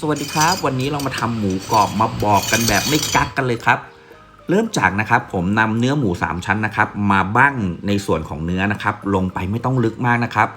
สวัสดีครับ วันนี้เรามาทำหมูกรอบมาบอกกันแบบไม่กักกันเลยครับ เริ่มจากนะครับผมนำเนื้อหมู 3 ชั้นนะครับ มาบั้งในส่วนของเนื้อนะครับ ลงไปไม่ต้องลึกมากนะครับ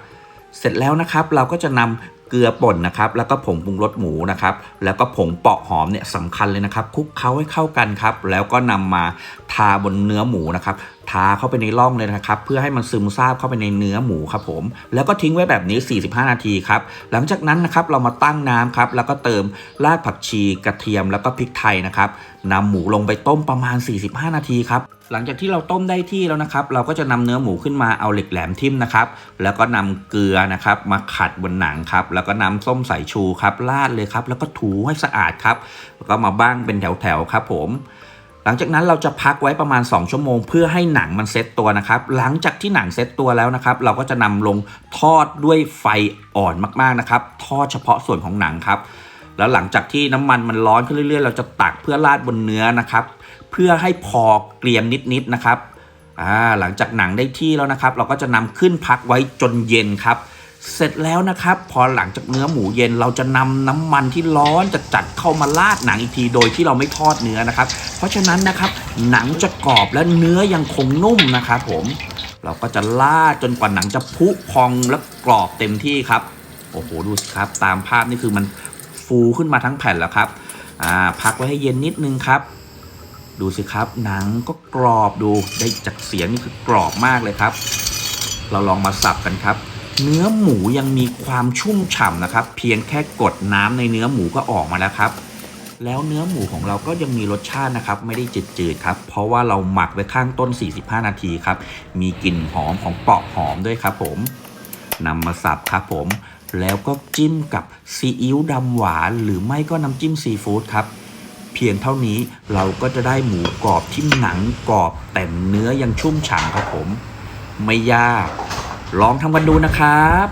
เสร็จแล้วนะครับเราก็จะนำเกลือป่นนะครับ แล้วก็ผงปรุงรสหมูนะครับ แล้วก็ผงเปาะหอมเนี่ยสำคัญเลยนะครับคลุกเคล้าให้เข้ากันครับ แล้วก็นำมาทาบนเนื้อหมูนะครับ ทาเข้าไปในร่องเลยนะครับ เพื่อให้มันซึมซาบเข้าไปในเนื้อหมูครับผม แล้วก็ทิ้งไว้แบบนี้ 45 นาทีครับ หลังจากนั้นนะครับเรามาตั้งน้ำครับ แล้วก็เติมรากผักชีกระเทียมแล้วก็พริกไทยนะครับนำหมูลงไปต้มประมาณ 45 นาทีครับหลังจากที่เราต้มได้ที่แล้วนะครับ เราก็จะนำเนื้อหมูขึ้นมาเอาเหล็กแหลมทิ่มนะครับ แล้วก็นำเกลือนะครับ มาขัดบนหนังครับ แล้วก็นำส้มสายชูครับราดเลยครับ แล้วก็ถูให้สะอาดครับ แล้วก็มาบ้างเป็นแถวๆครับผม หลังจากนั้นเราจะพักไว้ประมาณ 2 ชั่วโมง เพื่อให้หนังมันเซตตัวนะครับ หลังจากที่หนังเซตตัวแล้วนะครับ เราก็จะนำลงทอดด้วยไฟอ่อนมากๆนะครับ ทอดเฉพาะส่วนของหนังครับ แล้วหลังจากที่น้ำมันมันร้อนขึ้นเรื่อยๆ เราจะตักเพื่อราดบนเนื้อนะครับ เพื่อให้พอเกรียมนิดๆนะครับอ่าหลังจากหนังได้ที่แล้วนะครับ เราก็จะนำขึ้นพักไว้จนเย็นครับ เสร็จแล้วนะครับ พอหลังจากเนื้อหมูเย็นเราจะนำน้ำมันที่ร้อนจะจัดเข้ามาราดหนังอีกทีโดยที่เราไม่ทอดเนื้อนะครับ เพราะฉะนั้นนะครับหนังจะกรอบและเนื้อยังคงนุ่มนะครับผม เราก็จะราดจนกว่าหนังจะพุพองและกรอบเต็มที่ครับโอ้โหดูสิครับ ตามภาพนี่คือมันฟูขึ้นมาทั้งแผ่นแล้วครับอ่าพักไว้ให้เย็นนิดนึงครับดูสิครับหนังก็กรอบดูได้จากเสียงนี่คือกรอบมากเลยครับ เราลองมาสับกันครับ เนื้อหมูยังมีความชุ่มฉ่ำนะครับ เพียงแค่กดน้ำในเนื้อหมูก็ออกมาแล้วครับ แล้วเนื้อหมูของเราก็ยังมีรสชาตินะครับ ไม่ได้จืดๆครับ เพราะว่าเราหมักไว้ข้างต้น 45 นาทีครับ มีกลิ่นหอมของเปาะหอมด้วยครับผมนำมาสับครับผม แล้วก็จิ้มกับซีอิ๊วดำหวานหรือไม่ก็น้ำจิ้มซีฟู้ดครับเพียงเท่านี้เราก็จะได้หมูกรอบที่หนังกรอบแต่เนื้อยังชุ่มฉ่ำครับผม ไม่ยาก ลองทำกันดูนะครับ